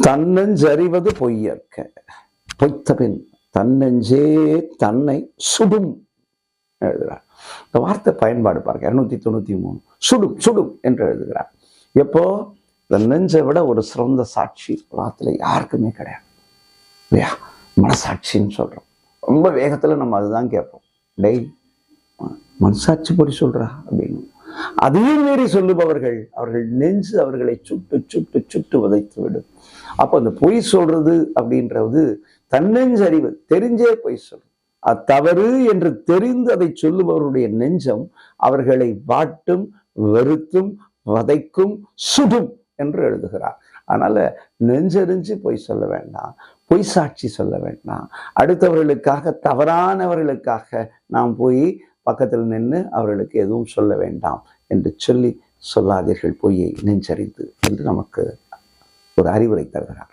தன்னஞ்சறிவது பொய்யற்க. பொய்த்தபின் தன்னெஞ்சே தன்னை சுடும் எழுதுகிறார். இந்த வார்த்தை பயன்பாடு பாருங்க இரநூத்தி தொண்ணூத்தி மூணு. சுடும் சுடும் என்று எழுதுகிறார். எப்போ? இந்த நெஞ்சை விட ஒரு சிறந்த சாட்சி உலகத்துல யாருக்குமே கிடையாது. இல்லையா? மனசாட்சின்னு சொல்றோம். ரொம்ப வேகத்துல நம்ம அதுதான் கேட்போம். டெய் மனசாட்சி படி சொல்றா அப்படின்னு. அதையும் மீறி சொல்லுபவர்கள் அவர்கள் நெஞ்சு அவர்களை சுட்டு சுட்டு சுட்டு உதைத்து விடும் அப்போ அந்த பொய் சொல்றது அப்படின்றது தன்னெஞ்சறிவு தெரிஞ்சே பொய் சொல்றது. அது தவறு என்று தெரிந்து அதை சொல்லுபவருடைய நெஞ்சம் அவர்களை வாட்டும் வெறுத்தும் வதைக்கும் சுடும் என்று எழுதுகிறார். அதனால நெஞ்சறிஞ்சு பொய் சொல்ல வேண்டாம் பொய் சாட்சி சொல்ல வேண்டாம். அடுத்தவர்களுக்காக தவறானவர்களுக்காக நாம் போய் பக்கத்தில் நின்று அவர்களுக்கு எதுவும் சொல்ல வேண்டாம் என்று சொல்லி சொல்லாதீர்கள் பொய்யை நெஞ்சறிந்து என்று நமக்கு ஒரு அறிவுரை தருகிறார்.